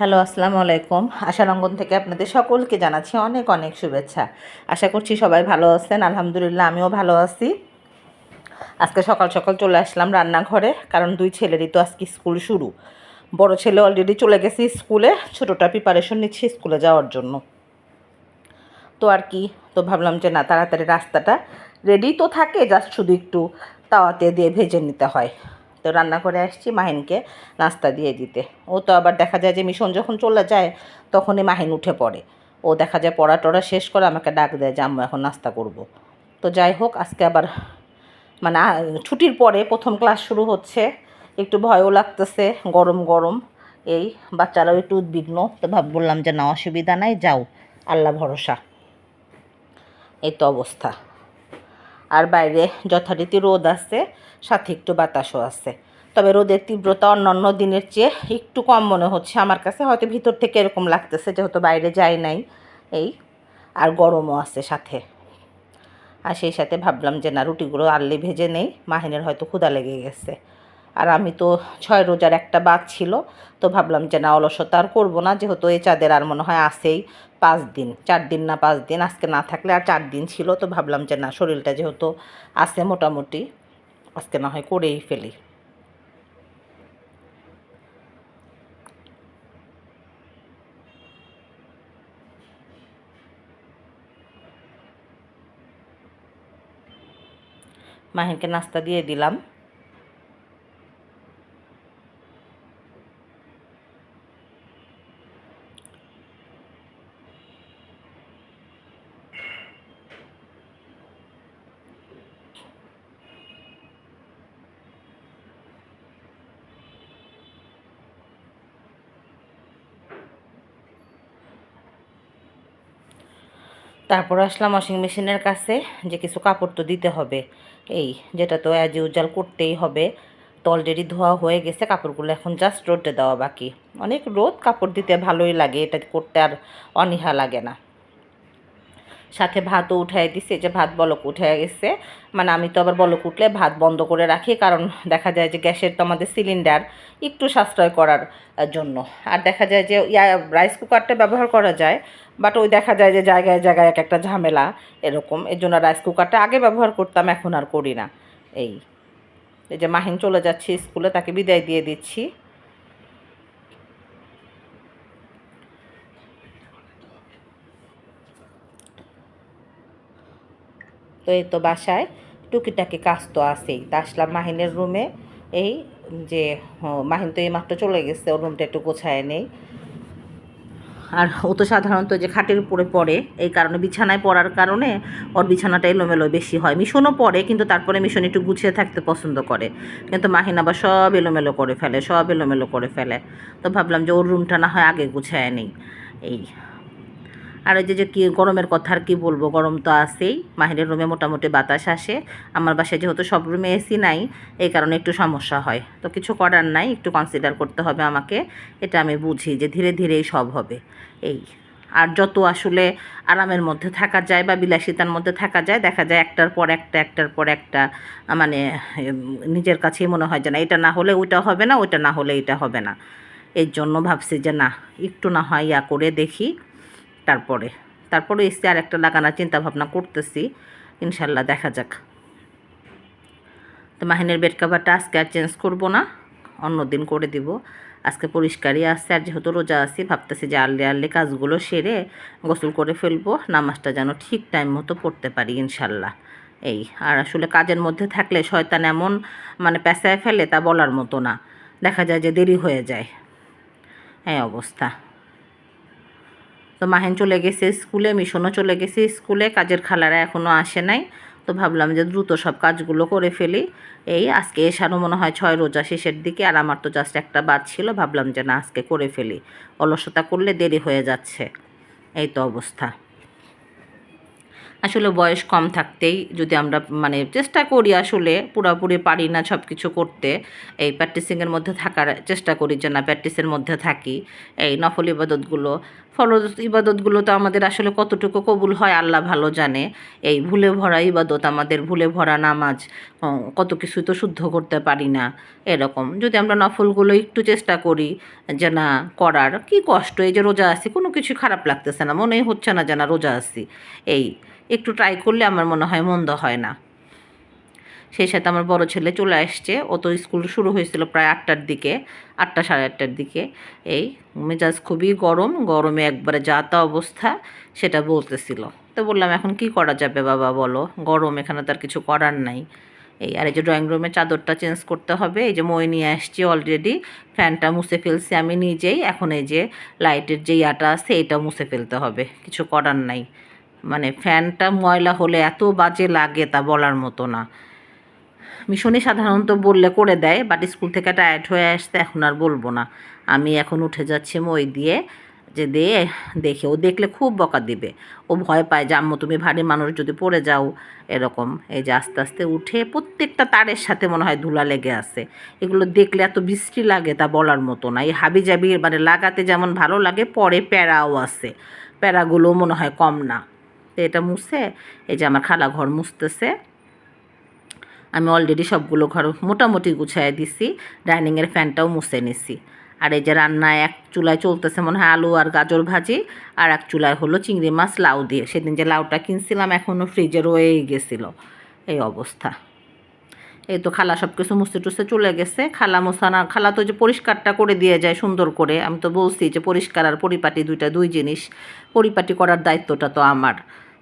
Hello, আসসালামু আলাইকুম। আশারঙ্গন থেকে আপনাদের সকলকে জানাচ্ছি অনেক অনেক শুভেচ্ছা। আশা করছি সবাই ভালো আছেন। আলহামদুলিল্লাহ, আমিও ভালো আছি। আজকে সকাল সকাল চলে আসলাম রান্নাঘরে, কারণ দুই ছেলেরই তো আজকে স্কুল শুরু। বড় ছেলে অলরেডি চলে গেছে স্কুলে, ছোটোটা প্রিপারেশন নিচ্ছে স্কুলে যাওয়ার জন্য। তো আর কি, তো ভাবলাম যে না, তাড়াতাড়ি রাস্তাটা রেডি তো থাকে জাস্ট শুধু একটু তাওয়াতে দিয়ে ভেজে নিতে হয়। তো রান্না করে আসছি মাহিনকে নাস্তা দিয়ে দিতে। ও তো আবার দেখা যায় যে মিশন যখন চলে যায়, তখনই মাহিন উঠে পড়ে। ও দেখা যায় পড়া টড়া শেষ করে আমাকে ডাক দেয় যে, আম্মু, এখন নাস্তা করব। তো যাই হোক, আজকে আবার মানে ছুটির পরে প্রথম ক্লাস শুরু হচ্ছে। একটু ভয়ও লাগতেছে, গরম গরম। এই বাচ্চারাও একটু উদ্বিগ্ন, তো ভাব বললাম যে, না, অসুবিধা নাই, যাও। আল্লাহ ভরসা। এই তো অবস্থা। আর বাইরে যথারীতি রোদ আছে, সাথে একটু বাতাসও আছে। তবে রোদের তীব্রতা অন্যান্য দিনের চেয়ে একটু কম মনে হচ্ছে। আমার কাছে হয়তো ভিতর থেকে এরকম লাগতেছে, যেহেতু বাইরে যাই নাই এই, আর গরমও আছে সাথে। আর সেই সাথে ভাবলাম যে, না, রুটিগুলো আললি ভেজে নেই, মাহিনের হয়তো ক্ষুদা লেগে গেছে। আর আমি তো ছয় রোজার একটা বাদ ছিল, তো ভাবলাম যে না, অলসতা আর করব না, যেহেতু এই চাঁদের আর মনে হয় আসেই পাঁচ দিন, চার দিন না পাঁচ দিন, আজকে না থাকলে আর চার দিন ছিল, তো ভাবলাম যে না, শরীরটা যেহেতু আছে মোটামুটি, আজকে না হয় করেই ফেলি। মাহিনকে নাস্তা দিয়ে দিলাম। তারপর আসলাম ওয়াশিং মেশিনের কাছে, যে কিছু কাপড় তো দিতে হবে। এই, যেটা তো অ্যাজ ইউজাল করতেই হবে। তো অলরেডি ধোয়া হয়ে গেছে, কাপড়গুলো এখন জাস্ট রোদে দেওয়া বাকি। অনেক রোদ, কাপড় দিতে ভালোই লাগে, এটা করতে আর অনীহা লাগে না। সাথে ভাতও উঠাই দিছে, যে ভাত বলক উঠে গেছে। মানে আমি তো আবার বলক উঠলে ভাত বন্ধ করে রাখি, কারণ দেখা যায় যে গ্যাসের তো আমাদের সিলিন্ডার একটু সাশ্রয় করার জন্য। আর দেখা যায় যে রাইস কুকারটা ব্যবহার করা যায় বাট ওই দেখা যায় যে জায়গায় জায়গায় এক একটা ঝামেলা এরকম। এর জন্য রাইস কুকারটা আগে ব্যবহার করতাম, এখন আর করি না। এই এই যে মাহিন চলে যাচ্ছি স্কুলে, তাকে বিদায় দিয়ে দিচ্ছি। তো এই তো বাসায় টুকিটাকি কাজ তো আছেই। তা আসলাম মাহিনের রুমে এই যে মাহিন তো এই মাত্র চলে গেছে, ওর রুমটা একটু গোছায় নেই। আর ও তো সাধারণত যে খাটের উপরে পড়ে, এই কারণে বিছানায় পড়ার কারণে ওর বিছানাটা এলোমেলো বেশি হয়। মিশনও পড়ে, কিন্তু তারপরে মিশন একটু গুছিয়ে থাকতে পছন্দ করে। কিন্তু মাহিন আবার সব এলোমেলো করে ফেলে, সব এলোমেলো করে ফেলে। তো ভাবলাম যে ওর রুমটা না হয় আগে গুছায় নেই। এই আর ওই যে যে কি গরমের কথা আর কি বলব, গরম তো আসেই মাহিরের রুমে মোটামুটি বাতাস আসে, আমার বাসায় যেহেতু সব রুমে এসি নাই, এই কারণে একটু সমস্যা হয়। তো কিছু করার নাই, একটু কনসিডার করতে হবে আমাকে, এটা আমি বুঝি যে ধীরে ধীরেই সব হবে। এই, আর যত আসলে আরামের মধ্যে থাকা যায় বা বিলাসিতার মধ্যে থাকা যায়, দেখা যায় একটার পর একটা, একটার পর একটা মানে নিজের কাছেই মনে হয় যে না, এটা না হলে ওইটা হবে না, ওইটা না হলে এটা হবে না। এর জন্য ভাবছি যে না, একটু না হয় ইয়া করে দেখি। তারপরে তারপরে এসে আর একটা লাগানোর চিন্তা ভাবনা করতেছি। ইনশাল্লাহ দেখা যাক। তো মাহিনের বেড কাভারটা আজকে আর চেঞ্জ করব না অন্য দিন করে দিব। আজকে পরিষ্কারই আসছে আর যেহেতু রোজা আছি, ভাবতেছি যে আর্লি আর্লি কাজগুলো সেরে গোসল করে ফেলব, নামাজটা যেন ঠিক টাইম মতো পড়তে পারি ইনশাল্লাহ। এই, আর আসলে কাজের মধ্যে থাকলে শয়তান এমন মানে পেঁচায় ফেলে তা বলার মতো না। দেখা যায় যে দেরি হয়ে যায়। এই অবস্থা। তো মাহেন চলে গেছে স্কুলে, মিশনও চলে গেছে স্কুলে, কাজের খালারা এখনও আসে নাই। তো ভাবলাম যে দ্রুত সব কাজগুলো করে ফেলি। এই আজকে এসারও মনে হয় ছয় রোজা শেষের দিকে, আর আমার তো জাস্ট একটা বাদ ছিল, ভাবলাম যে না, আজকে করে ফেলি। অলসতা করলে দেরি হয়ে যাচ্ছে। এই তো অবস্থা। আসলে বয়স কম থাকতেই যদি আমরা মানে চেষ্টা করি আসলে পুরোপুরি পারি না সব কিছু করতে, এই প্র্যাকটিসিংয়ের মধ্যে থাকার চেষ্টা করি যে না প্র্যাকটিসের মধ্যে থাকি, এই নফল ইবাদতগুলো, ফরজ ইবাদতগুলো তো আমাদের আসলে কতটুকু কবুল হয় আল্লাহ ভালো জানে, এই ভুলে ভরা ইবাদত আমাদের ভুলে ভরা নামাজ কত কিছু তো শুদ্ধ করতে পারি না, এরকম। যদি আমরা নফলগুলো একটু চেষ্টা করি যে না করার, কি কষ্ট, এই যে রোজা আছি, কোনো কিছু খারাপ লাগতেছে না, মনেই হচ্ছে না যে না রোজা আছি, এই একটু ট্রাই করলে আমার মনে হয় মন্দ হয় না। সেই সাথে আমার বড় ছেলে চলে আসছে। ও তো স্কুল শুরু হয়েছিল প্রায় আটটার দিকে, আটটা সাড়ে আটটার দিকে। এই মেজাজ খুবই গরম, গরমে একবারে যা তা অবস্থা সেটা বলতেছিল। তো বললাম, এখন কি করা যাবে বাবা বলো? গরম, এখানে তার কিছু করার নাই। এই আর এই যে ড্রয়িং রুমের চাদরটা চেঞ্জ করতে হবে। এই যে মই নিয়ে আসছি অলরেডি ফ্যানটা মুছে ফেলছি আমি নিজেই। এখন এই যে লাইটের যে ইয়াটা আছে এটা মুছে ফেলতে হবে। কিছু করার নাই। ফ্যানটা ময়লা হলে এত বাজে লাগে তা বলার মতো না। মিশনে সাধারণত বললে করে দেয় বাট স্কুল থেকে টায়ার্ড হয়ে আসতে এখন আর বলব না। আমি এখন উঠে যাচ্ছি মই দিয়ে, যে দে, দেখে। ও দেখলে খুব বকা দিবে। ও ভয় পায় যে, আম্মু, তুমি ভারী মানুষ, যদি পড়ে যাও। এরকম। এই যে আস্তে আস্তে উঠে, প্রত্যেকটা তারের সাথে মনে হয় ধুলা লেগে আছে। এগুলো দেখলে এত বৃষ্টি লাগে তা বলার মতো না। এই হাবি জাবি মানে লাগাতে যেমন ভালো লাগে, পরে প্যারাও আছে। প্যারাগুলো মনে হয় কম না। তো এটা মুছে, এই যে আমার খালা ঘর মুছতেছে। আমি অলরেডি সবগুলো ঘর মোটামুটি গুছাই দিছি ডাইনিংয়ের ফ্যানটাও মুছে নিছি। আর এই যে রান্নায় এক চুলায় চলতেছে মনে হয় আলু আর গাজর ভাজি, আর এক চুলায় হলো চিংড়ি মাছ, লাউ দিয়ে। সেদিন যে লাউটা কিনছিলাম এখনও ফ্রিজে রয়েই গেছিল। এই অবস্থা। এই তো খালা সব কিছু মুছতে টুসতে চলে গেছে। খালা মোছানা খালা তো যে পরিষ্কারটা করে দিয়ে যায় সুন্দর করে। আমি তো বলছি যে পরিষ্কার আর পরিপাটি দুইটা দুই জিনিস। পরিপাটি করার দায়িত্বটা তো আমার।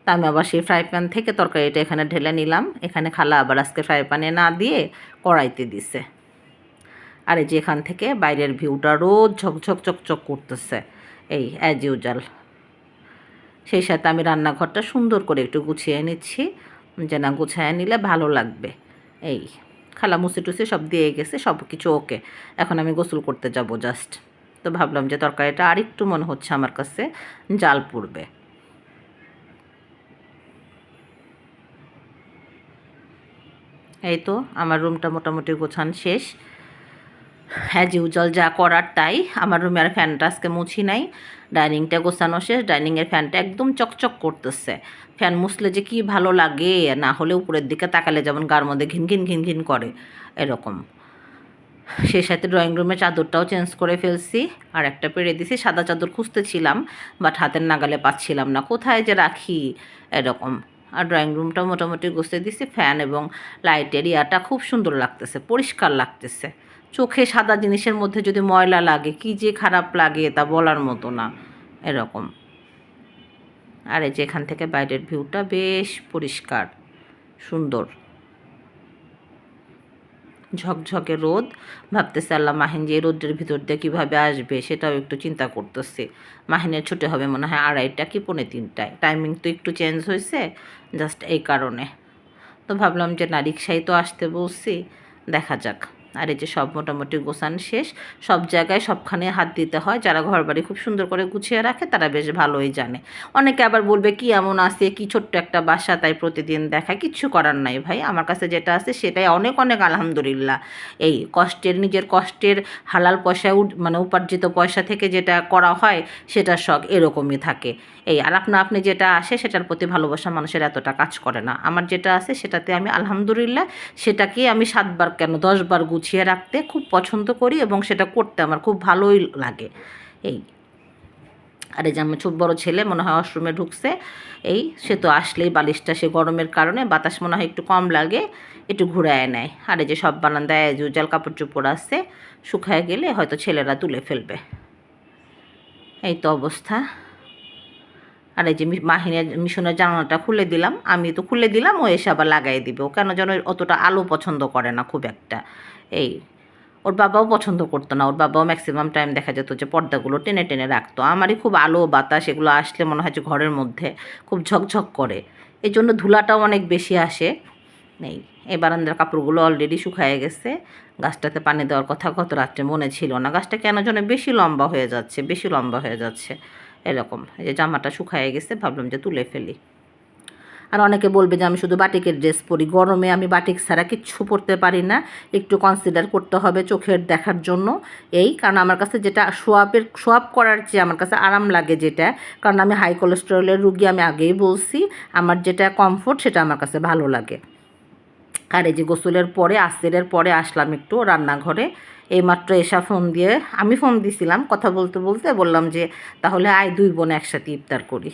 তা আমি আবার সেই ফ্রাই প্যান থেকে তরকারিটা এখানে ঢেলে নিলাম। এখানে খালা আবার আজকে ফ্রাই প্যানে না দিয়ে কড়াইতে দিছে। আর এই যে এখান থেকে বাইরের ভিউটা রোজ ঝকঝক চকচক করতেছে, এই অ্যাজ ইউজাল সেই সাথে আমি রান্নাঘরটা সুন্দর করে একটু গুছিয়ে নিচ্ছি যে না গুছিয়ে নিলে ভালো লাগবে। এই খালা মুছে টুসে সব দিয়ে গেছে, সব কিছু ওকে এখন আমি গোসল করতে যাব জাস্ট তো ভাবলাম যে তরকারিটা আরেকটু মনে হচ্ছে আমার কাছে, জাল পড়বে। এই তো, আমার রুমটা মোটামুটি গোছান শেষ। হ্যাঁ ইউজল যা করার তাই। আমার রুমে আর ফ্যানটা আজকে মুছি নাই। ডাইনিংটা গোছানো শেষ। ডাইনিংয়ের ফ্যানটা একদম চকচক করতেছে। ফ্যান মুছলে যে কি ভালো লাগে, না হলে উপরের দিকে তাকালে যেমন গার মধ্যে ঘিন ঘিন ঘিন ঘিন করে, এরকম। সেই সাথে ড্রয়িং রুমের চাদরটাও চেঞ্জ করে ফেলছি। আর একটা পেরে দিছি, সাদা চাদর খুঁজতেছিলাম বাট হাতের নাগালে পাচ্ছিলাম না। কোথায় যে রাখি, এরকম। আর ড্রয়িং রুমটা মোটামুটি গুছিয়ে দিছি ফ্যান এবং লাইটের ইয়াটা খুব সুন্দর লাগতেছে, পরিষ্কার লাগতেছে। চোখে সাদা জিনিসের মধ্যে যদি ময়লা লাগে, কি যে খারাপ লাগে তা বলার মতো না, এরকম। আর এই যে এখান থেকে বাইরের ভিউটা বেশ পরিষ্কার, সুন্দর। ঝকঝকে রোদ। ভাবতেছে, আল্লাহ মাহিন যে রোদের ভিতর দিয়ে কীভাবে আসবে সেটাও একটু চিন্তা করতেছে। মাহিনের ছুটে হবে মনে হয় আড়াইটা কি পৌনে তিনটায়। টাইমিং তো একটু চেঞ্জ হয়েছে জাস্ট এই কারণে। তো ভাবলাম যে না রিক্সায় তো আসতে বসছি দেখা যাক। আর এই যে সব মোটামুটি গোছান শেষ, সব জায়গায় সবখানে হাত দিতে হয়। যারা ঘর বাড়ি খুব সুন্দর করে গুছিয়ে রাখে, তারা বেশ ভালোই জানে। অনেকে আবার বলবে, কি এমন আছে? কি ছোট্ট একটা বাসা? তাই প্রতিদিন দেখায় কিচ্ছু করার নাই ভাই। আমার কাছে যেটা আছে, সেটাই। অনেক অনেক আলহামদুলিল্লাহ। এই কষ্টের, নিজের কষ্টের হালাল পয়সা মানে উপার্জিত পয়সা থেকে যেটা করা হয় সেটা শখ এরকমই থাকে। এই, আর আপনা, আপনি যেটা আসে, সেটার প্রতি ভালোবাসা মানুষের এতটা কাজ করে না। আমার যেটা আছে, সেটাতে আমি আলহামদুলিল্লাহ সেটাকে আমি সাতবার কেন দশবার গুছিয়ে রাখতে খুব পছন্দ করি এবং সেটা করতে আমার খুব ভালোই লাগে। এই। আর এই যে আমার ছোট বড় ছেলে মনে হয় ওয়াশরুমে ঢুকছে, এই সে তো আসলেই বালিশটা সে গরমের কারণে বাতাস মনে হয় একটু কম লাগে, একটু ঘুরায় নেয়। আর এই যে সব বারান্দায় জুজাল কাপড় চোপড় আসছে শুকায় গেলে হয়তো ছেলেরা তুলে ফেলবে। এই তো অবস্থা। আর এই যে মাহিনের মিশনের জানালাটা খুলে দিলাম, আমি তো খুলে দিলাম, ও এসে আবার লাগাই দিবে। ও কেন যেন অতটা আলো পছন্দ করে না খুব একটা। এই, ওর বাবাও পছন্দ করতো না। ওর বাবাও ম্যাক্সিমাম টাইম দেখা যেত যে পর্দাগুলো টেনে টেনে রাখতো। আমারই খুব আলো বাতাস, এগুলো আসলে মনে হয় যে ঘরের মধ্যে খুব ঝকঝক করে। এই জন্য ধুলাটাও অনেক বেশি আসে। নেই এই বারান্দার কাপড়গুলো অলরেডি শুকায় গেছে। গাছটাতে পানি দেওয়ার কথা গত রাত্রে মনে ছিল না। গাছটা কেন যেন বেশি লম্বা হয়ে যাচ্ছে, বেশি লম্বা হয়ে যাচ্ছে। এরকম, এই যে জামাটা শুকায় গেছে, ভাবলাম যে তুলে ফেলি। আর অনেকে বলবে যে আমি শুধু বাটিকের ড্রেস পরি। গরমে আমি বাটিক ছাড়া কিচ্ছু পরতে পারি না। একটু কনসিডার করতে হবে চোখের দেখার জন্য। এই কারণ আমার কাছে যেটা সোয়াপের সোয়াপ করার চেয়ে আমার কাছে আরাম লাগে যেটা। কারণ আমি হাই কোলেস্টেরলের রুগী আমি আগেই বলছি, আমার যেটা কমফোর্ট সেটা আমার কাছে ভালো লাগে। আর এই যে গোসলের পরে আসরের পরে আসলাম একটু রান্নাঘরে। এইমাত্র এসা ফোন দিয়ে, আমি ফোন দিছিলাম কথা বলতে বলতে, বললাম যে তাহলে আয় দুই বোন একসাথে ইফতার করি।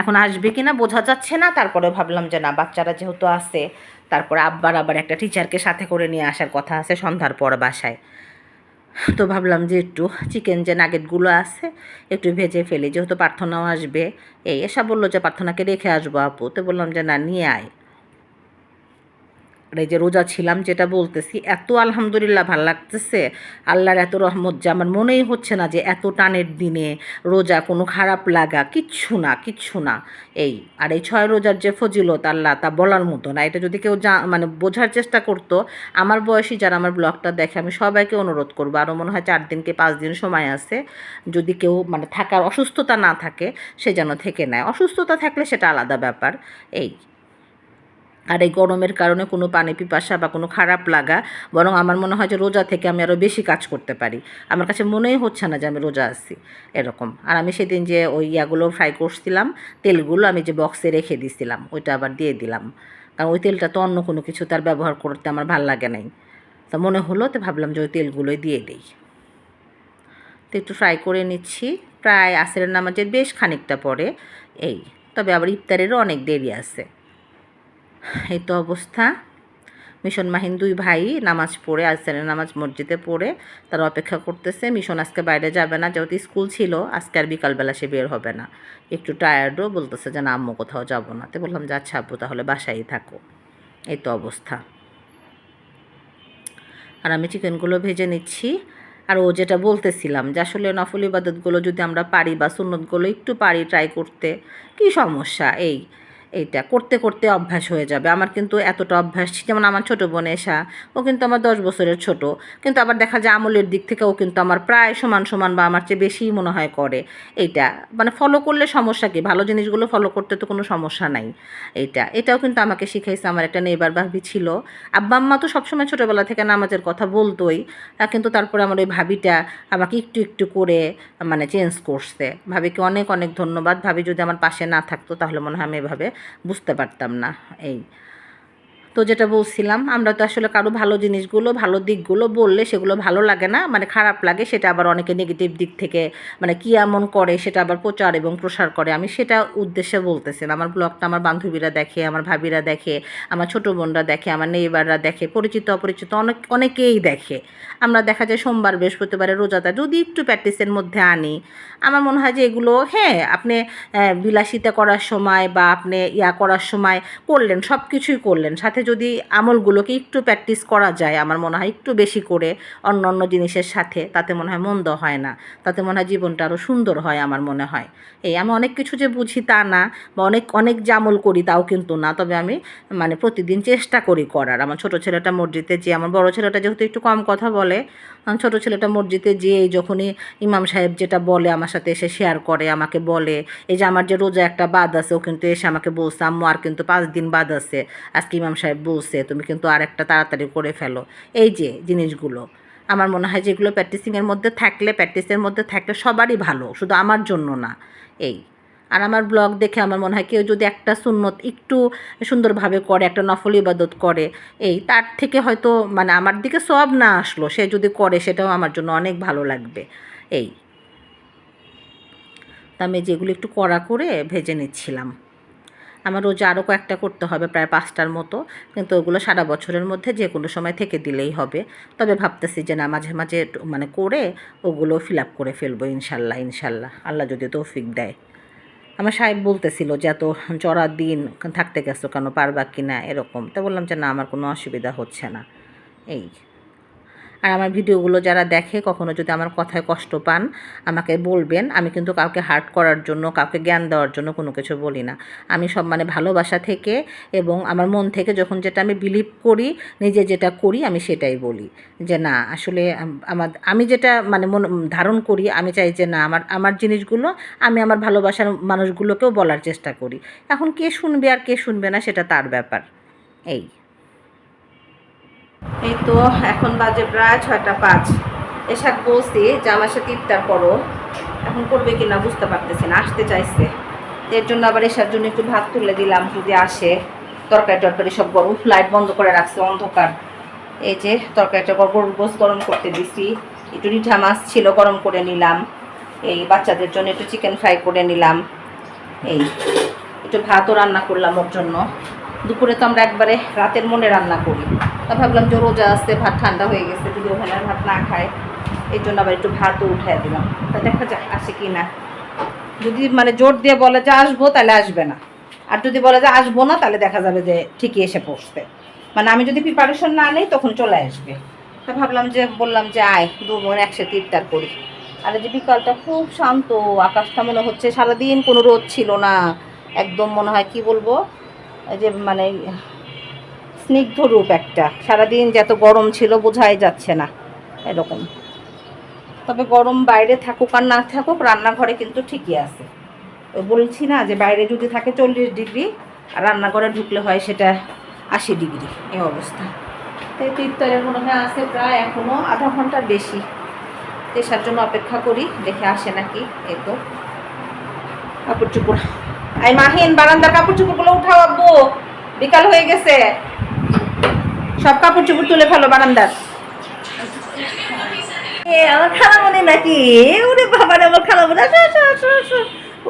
এখন আসবে কি না বোঝা যাচ্ছে না। তারপরে ভাবলাম যে না, বাচ্চারা যেহেতু আছে, তারপরে আব্বার আবার একটা টিচারকে সাথে করে নিয়ে আসার কথা আছে সন্ধ্যার পর বাসায়। তো ভাবলাম যে একটু চিকেন যে নাগেটগুলো আছে, একটু ভেজে ফেলি। যেহেতু প্রার্থনাও আসবে, এই এসব বলল যে প্রার্থনাকে রেখে আসব আপু। তো বললাম যে না, নিয়ে আয়। আর এই যে রোজা ছিলাম যেটা বলতেছি, এত আলহামদুলিল্লাহ ভালো লাগতেছে। আল্লাহর এত রহমত যে আমার মনেই হচ্ছে না যে এত টানের দিনে রোজা কোনো খারাপ লাগা, কিচ্ছু না কিচ্ছু না। এই, আর এই ছয় রোজার যে ফজিলত আল্লাহ তা বলার মতো না, এটা যদি কেউ যা মানে বোঝার চেষ্টা করতো, আমার বয়সী যারা আমার ব্লগটা দেখে আমি সবাইকে অনুরোধ করব আরও মনে হয় চার দিনকে পাঁচ দিন সময় আছে, যদি কেউ মানে থাকার অসুস্থতা না থাকে, সে যেন থেকে নেয়। অসুস্থতা থাকলে সেটা আলাদা ব্যাপার। এই আর এই গরমের কারণে কোনো পানি পিপাসা বা কোনো খারাপ লাগা, বরং আমার মনে হয় যে রোজা থেকে আমি আরও বেশি কাজ করতে পারি। আমার কাছে মনেই হচ্ছে না যে আমি রোজা আছি, এরকম। আর আমি সেদিন যে ওই ইয়াগুলো ফ্রাই করছিলাম, তেলগুলো আমি যে বক্সে রেখে দিছিলাম, ওইটা আবার দিয়ে দিলাম। কারণ ওই তেলটা তো অন্য কোনো কিছু তার ব্যবহার করতে আমার ভালো লাগে নাই। তা মনে হলো তো ভাবলাম যে ওই তেলগুলোই দিয়ে দিই। তো একটু ফ্রাই করে নিচ্ছি। প্রায় আসরের নামাজের বেশ খানিকটা পরে, এই, তবে আবার ইফতারেরও অনেক দেরি আছে। এই তো অবস্থা। মিশন মাহিন দুই ভাই নামাজ পড়ে আজসানের নামাজ মসজিদে পড়ে, তারা অপেক্ষা করতেছে, মিশন আজকে বাইরে যাবে না, যেহেতু স্কুল ছিল, আজকে আর বিকালবেলা সে বের হবে না। একটু টায়ার্ডও বলতেছে যে, না, আম্মু কোথাও যাব না। তো বললাম যে আচ্ছা আব্বু, তাহলে বাসায় থাকো। এই তো অবস্থা। আর আমি চিকেনগুলো ভেজে নিচ্ছি। আর ও যেটা বলতেছিলাম যে, আসলে নফল ইবাদতগুলো যদি আমরা পারি বা সুন্নতগুলো একটু পারি ট্রাই করতে, কী সমস্যা? এই এইটা করতে করতে অভ্যাস হয়ে যাবে। আমার কিন্তু এতটা অভ্যাস যেমন আমার ছোটো বোন এসা, ও কিন্তু আমার দশ বছরের ছোট। কিন্তু আবার দেখা যায় আমলের দিক থেকে ও কিন্তু আমার প্রায় সমান সমান বা আমার চেয়ে বেশিই মনে হয় করে। এইটা মানে ফলো করলে সমস্যা কি? ভালো জিনিসগুলো ফলো করতে তো কোনো সমস্যা নাই। এইটা, এটাও কিন্তু আমাকে শিখাইছে আমার একটা নেবার ভাবি ছিল। আব্বা, আম্মা তো সবসময় ছোটোবেলা থেকে নামাজের কথা বলতোই। কিন্তু তারপরে আমার ওই ভাবিটা আমাকে একটু একটু করে মানে চেঞ্জ করছে। ভাবিকে অনেক অনেক ধন্যবাদ। ভাবি যদি আমার পাশে না থাকতো তাহলে মনে হয় আমি এভাবে বুঝতে পারতাম না এই তো যেটা বলছিলাম, আমরা তো আসলে কারও ভালো জিনিসগুলো, ভালো দিকগুলো বললে সেগুলো ভালো লাগে না মানে খারাপ লাগে, সেটা আবার অনেকে নেগেটিভ দিক থেকে মানে কী এমন করে সেটা আবার প্রচার এবং প্রসার করে। আমি সেটা উদ্দেশ্যে বলতেছি আমার ব্লগটা আমার বান্ধবীরা দেখে, আমার ভাবিরা দেখে, আমার ছোটো বোনরা দেখে, আমার নেইবাররা দেখে, পরিচিত অপরিচিত অনেক, অনেকেই দেখে। আমরা দেখা যায় সোমবার, বৃহস্পতিবারে রোজাটা যদি একটু প্র্যাকটিসের মধ্যে আনি, আমার মনে হয় যে এগুলো হ্যাঁ আপনি বিলাসিতা করার সময় বা আপনি ইয়া করার সময় করলেন সব কিছুই করলেন, সাথে যদি আমলগুলোকে একটু প্র্যাকটিস করা যায়, আমার মনে হয় একটু বেশি করে অন্য অন্য জিনিসের সাথে, তাতে মনে হয় মন্দ হয় না। তাতে মনে হয় জীবনটা আরও সুন্দর হয় আমার মনে হয়। এই আমি অনেক কিছু যে বুঝি তা না, বা অনেক অনেক যে আমল করি তাও কিন্তু না, তবে আমি মানে প্রতিদিন চেষ্টা করি করার। আমার ছোটো ছেলেটা মসজিদে যে, আমার বড় ছেলেটা যেহেতু একটু কম কথা বলে ছোটো ছেলেটা মসজিদে যেয়ে যখনই ইমাম সাহেব যেটা বলে আমার সাথে এসে শেয়ার করে, আমাকে বলে, এই যে আমার যে রোজা একটা বাদ আছে, ও কিন্তু এসে আমাকে বলছে, আম্মু, আর কিন্তু পাঁচ দিন বাদ আছে, আজকে ইমাম সাহেব বলছে, তুমি কিন্তু আর একটা তাড়াতাড়ি করে ফেলো। এই যে জিনিসগুলো, আমার মনে হয় যেগুলো প্র্যাকটিসিংয়ের মধ্যে থাকলে প্র্যাকটিসের মধ্যে থাকলে সবারই ভালো, শুধু আমার জন্য না, এই। আর আমার ব্লগ দেখে আমার মনে হয় কেউ যদি একটা সুন্নত একটু সুন্দরভাবে করে, একটা নফল ইবাদত করে, এই তার থেকে হয়তো মানে আমার দিকে সব না আসলো, সে যদি করে সেটাও আমার জন্য অনেক ভালো লাগবে, এই। আমি যেগুলো একটু কড়া করে ভেজে নিচ্ছিলাম। আমার রোজ আরও কয়েকটা করতে হবে, প্রায় পাঁচটার মতো, কিন্তু ওগুলো সারা বছরের মধ্যে যে কোনো সময় থেকে দিলেই হবে। তবে ভাবতেছি যে না, মাঝে মাঝে মানে করে ওগুলো ফিল আপ করে ফেলব, ইনশাল্লাহ ইনশাল্লাহ, আল্লাহ যদি তৌফিক দেয়। আমার সাহেব বলতেছিল যে, এত চড়ার দিন থাকতে গেছো কেন? পারবা কি না এরকম। তা বললাম যে, না, আমার কোনো অসুবিধা হচ্ছে না। এই আর আমার ভিডিওগুলো যারা দেখে কখনো যদি আমার কথায় কষ্ট পান, আমাকে বলবেন। আমি কিন্তু কাউকে হার্ট করার জন্য, কাউকে জ্ঞান দেওয়ার জন্য কোনো কিছু বলি না। আমি সব মানে ভালোবাসা থেকে এবং আমার মন থেকে যখন যেটা আমি বিলিভ করি, নিজে যেটা করি, আমি সেটাই বলি। যে না, আসলে আমার, আমি যেটা মানে মন ধারণ করি, আমি চাই যে না, আমার আমার জিনিসগুলো, আমি আমার ভালোবাসার মানুষগুলোকেও বলার চেষ্টা করি। এখন কে শুনবে আর কে শুনবে না, সেটা তার ব্যাপার। এই। এই তো, এখন বাজে প্রায় ছয়টা পাঁচ। এসাক বলছি যে আমার সাথে ইফতার করো এখন করবে কি না বুঝতে পারতেছি না, আসতে চাইছে। এর জন্য আবার এসার জন্য একটু ভাত তুলে দিলাম, যদি আসে। তরকারি টরকারি সব গরম লাইট বন্ধ করে রাখছে অন্ধকার। এই যে তরকারিটা গরুর গোস গরম করতে দিছি। একটু রিঠা মাছ ছিল, গরম করে নিলাম। এই বাচ্চাদের জন্য একটু চিকেন ফ্রাই করে নিলাম। এই, একটু ভাতও রান্না করলাম ওর জন্য। দুপুরে তো আমরা একবারে রাতের মনে রান্না করি। তা ভাবলাম যে রোজা আসছে ভাত ঠান্ডা হয়ে গেছে, যদি ওখানে ভাত না খায়, এই জন্য আবার একটু ভাতও উঠাই দিলাম। তা দেখা যাক আসে কি না। যদি মানে জোর দিয়ে বলে যে আসব, তাহলে আসবে না। আর যদি বলে যে আসব না, তাহলে দেখা যাবে যে ঠিকই এসে পড়ছে। মানে আমি যদি প্রিপারেশন না নেই, তখন চলে আসবে। তা ভাবলাম যে, বললাম যে আয়, দু বোন একসাথে ইফতার করি। আর যে বিকালটা খুব শান্ত, আকাশটা মনে হচ্ছে সারাদিন কোনো রোদ ছিল না। একদম মনে হয়, কি বলব? যে মানে স্নিগ্ধ রূপ একটা। সারাদিন যে এত গরম ছিল বোঝাই যাচ্ছে না, এরকম। তবে গরম বাইরে থাকুক আর না থাকুক, রান্নাঘরে কিন্তু ঠিকই আছে। বলছি না যে বাইরে যদি থাকে চল্লিশ ডিগ্রি, আর রান্নাঘরে ঢুকলে হয় সেটা আশি ডিগ্রি এই অবস্থা। তাই তো ইফতারের মনে হয় আছে, প্রায় এখনও আধা ঘণ্টার বেশি। তেসার জন্য অপেক্ষা করি, দেখে আসে নাকি, এই তো। কাপড় চুপড়। আই মাহিন, বারান্দার কাপড় চুপড়গুলো উঠাও আব্বু, বিকাল হয়ে গেছে। সব কাপড় চুপড় তুলে ফেলো বারান্দার। এ আমার খালামণি নাকি? ওরে বাবা রে আমার খালামণি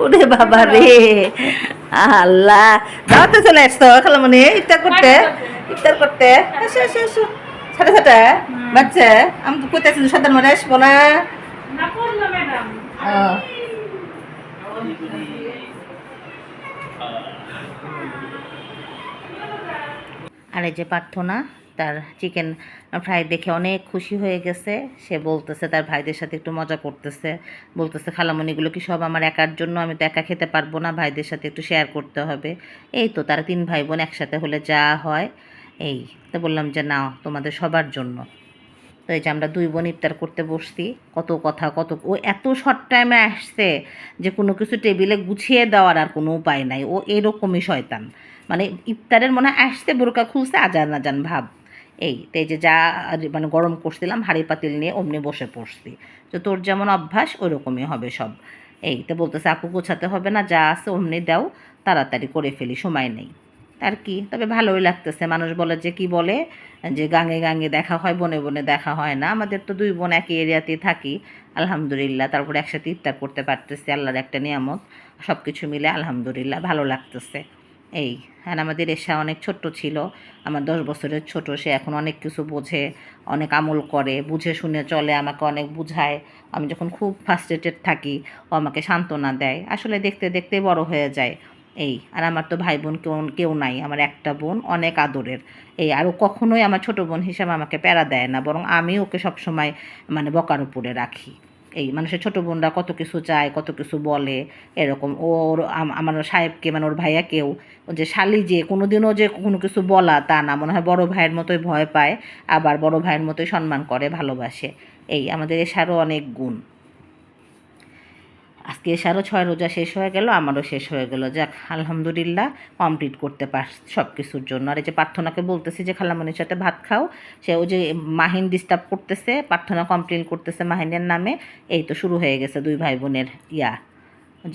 ওরে বাবা রে। আল্লাহ। দাওয়াতে চলে আসতো খালামণি ইফতার করতে। ইফতার করতে। বাচ্চা আমি তো কোথায় ছিল সন্ধ্যার মনে আসব না। না করল ম্যাডাম। ও। আর এই যে প্রার্থনা তার চিকেন ফ্রাই দেখে অনেক খুশি হয়ে গেছে। সে বলতেছে, তার ভাইদের সাথে একটু মজা করতেছে। বলতেছে, খালামণিগুলো কি সব আমার একার জন্য? আমি তো একা খেতে পারব না। ভাইদের সাথে একটু শেয়ার করতে হবে। এই তো তারা তিন ভাই বোন একসাথে হলে যা হয়, এই। তো বললাম যে না তোমাদের সবার জন্য। তো এই যে আমরা দুই বোন ইফতার করতে বসছি, কত কথা, কত ও এত শর্ট টাইমে আসছে যে, কোনো কিছু টেবিলে গুছিয়ে দেওয়ার আর কোনো উপায় নাই। ও এরকমই শয়তান। মানে ইফতারের মনে আসতে বোরকা খুলছে, আজান আজান ভাব। এই, তো এই যে যা মানে গরম করছিলাম হাঁড়ি পাতিল নিয়ে অমনি বসে পড়ছি। তো তোর যেমন অভ্যাস ওই রকমই হবে সব। এই, তো বলতেছে, আপু, গোছাতে হবে না, যা আছে অমনি দাও, তাড়াতাড়ি করে ফেলি, সময় নেই। আর কি, তবে ভালোই লাগতেছে। মানুষ বলে যে, কি বলে? যে, গাঙে গাঙে দেখা হয়, বনে বনে দেখা হয় না। আমাদের তো দুই বোন একই এরিয়াতেই থাকি। আলহামদুলিল্লাহ, তারপরে একসাথে ইফতার করতে পারতেছি, আল্লাহর একটা নিয়ামত। সব কিছু মিলে আলহামদুলিল্লাহ, ভালো লাগতেছে। এই, আর আমাদের এসা অনেক ছোট্ট ছিল। আমার দশ বছরের ছোট, সে এখন অনেক কিছু বোঝে, অনেক আমল করে, বুঝে শুনে চলে, আমাকে অনেক বুঝায়। আমি যখন খুব ফার্স্ট্রেটেড থাকি, ও আমাকে সান্ত্বনা দেয়। আসলে দেখতে দেখতে বড় হয়ে যায়। এই, আর আমার তো ভাই বোন কেউ কেউ নাই। আমার একটা বোন অনেক আদরের। এই, আর ও কখনোই আমার ছোট বোন হিসাবে আমাকে প্যারা দেয় না। বরং আমি ওকে সবসময় মানে বকার উপরে রাখি। এই মানুষের ছোট বোনরা কত কিছু চায়, কত কিছু বলে, এরকম। ওর আমার সাহেবকে মানে ওর ভাইয়া কেউ যে শালি যে কোনো দিনও যে কোনো কিছু বলা তা না। মনে হয় বড় ভাইয়ের মতোই ভয় পায়, আবার বড় ভাইয়ের মতোই সম্মান করে, ভালোবাসে। এই আমাদের এসারও অনেক গুণ। আজকে এসারও ছয় রোজা শেষ হয়ে গেল, আমারও শেষ হয়ে গেল। যাক, আলহামদুলিল্লাহ কমপ্লিট করতে পার সব কিছুর জন্য। আর এই যে প্রার্থনাকে বলতেছি যে খালামণির সাথে ভাত খাও। সে ওই যে মাহিন ডিস্টার্ব করতেছে, প্রার্থনা কমপ্লেন করতেছে মাহিনের নামে। এই তো শুরু হয়ে গেছে দুই ভাই বোনের ইয়া।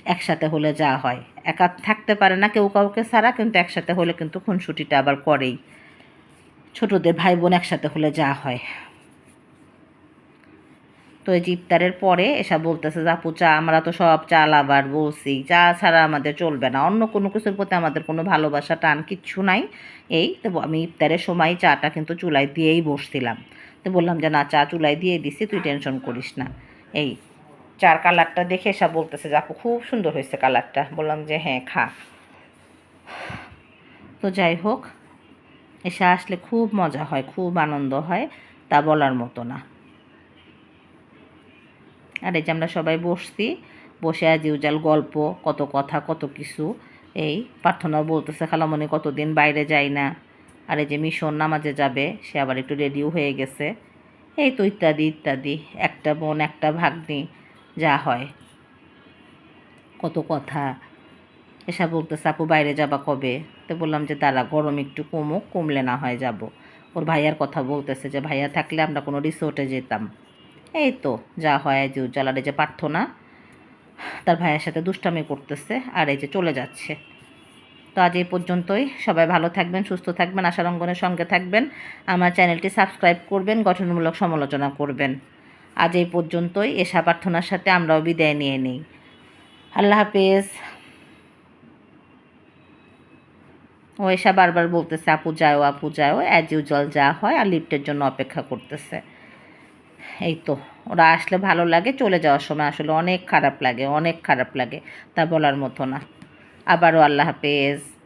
একসাথে হলে যা হয়। একা থাকতে পারে না কেউ কাউকে ছাড়া, কিন্তু একসাথে হলে কিন্তু খুনসুটিটা আবার করেই। ছোটদের ভাই বোন একসাথে হলে যা হয়। তো এই যে পরে এসব বলতেছে যে, আপু, চা, আমরা তো সব চা আবার বলছি। চা ছাড়া আমাদের চলবে না। অন্য কোনো কিছুর প্রতি আমাদের কোনো ভালোবাসা, টান কিচ্ছু নাই। এই তো আমি ইফতারের সময় চাটা কিন্তু চুলায় দিয়েই বসছিলাম। তো বললাম যে, না, চা চুলায় দিয়ে দিছি, তুই টেনশন করিস না। এই চার কালারটা দেখে এসব বলতেছে যে, আপু, খুব সুন্দর হয়েছে কালারটা। বললাম যে হ্যাঁ খা। তো যাই হোক, এসে আসলে খুব মজা হয়, খুব আনন্দ হয়, তা বলার মতো না। আর এই যে আমরা সবাই বসছি, বসে আজ উজাল গল্প, কত কথা, কত কিছু। এই প্রার্থনাও বলতেছে খালামণি কতদিন বাইরে যায় না। আর এই যে মিশন নামাজে যাবে, সে আবার একটু রেডিও হয়ে গেছে। এই তো ইত্যাদি ইত্যাদি, একটা বোন, একটা ভাগ্নি, যা হয়। কত কথা। এসা বলতেছে, আপু, বাইরে যাবা কবে? তো বললাম যে, দাঁড়া, গরম একটু কমুক, কমলে না হয় যাব। ওর ভাইয়ার কথা বলতেছে যে, ভাইয়া থাকলে আমরা কোনো রিসোর্টে যেতাম। এই তো, যা হয় যে উজ্জ্বলার এই যে প্রার্থনা তার ভাইয়ের সাথে দুষ্টামি করতেছে আর এই যে চলে যাচ্ছে। তো আজ এই পর্যন্তই। সবাই ভালো থাকবেন, সুস্থ থাকবেন আশারঙ্গনের সঙ্গে থাকবেন। আমার চ্যানেলটি সাবস্ক্রাইব করবেন, গঠনমূলক সমালোচনা করবেন। আজ এই পর্যন্তই। এসা প্রার্থনার সাথে আমরাও বিদায় নিয়ে নিই। আল্লাহ হাফেজ। ও এসা বারবার বলতেছে, আপু যাও আপু যাও। অ্যাজ ইউজুয়াল যা হয় আর লিফটের জন্য অপেক্ষা করতেছে। এই তো, ওরা আসলে ভালো লাগে, চলে যাওয়ার সময় আসলে অনেক খারাপ লাগে, অনেক খারাপ লাগে, তা বলার মতো না। আবারও আল্লাহ হাফেজ।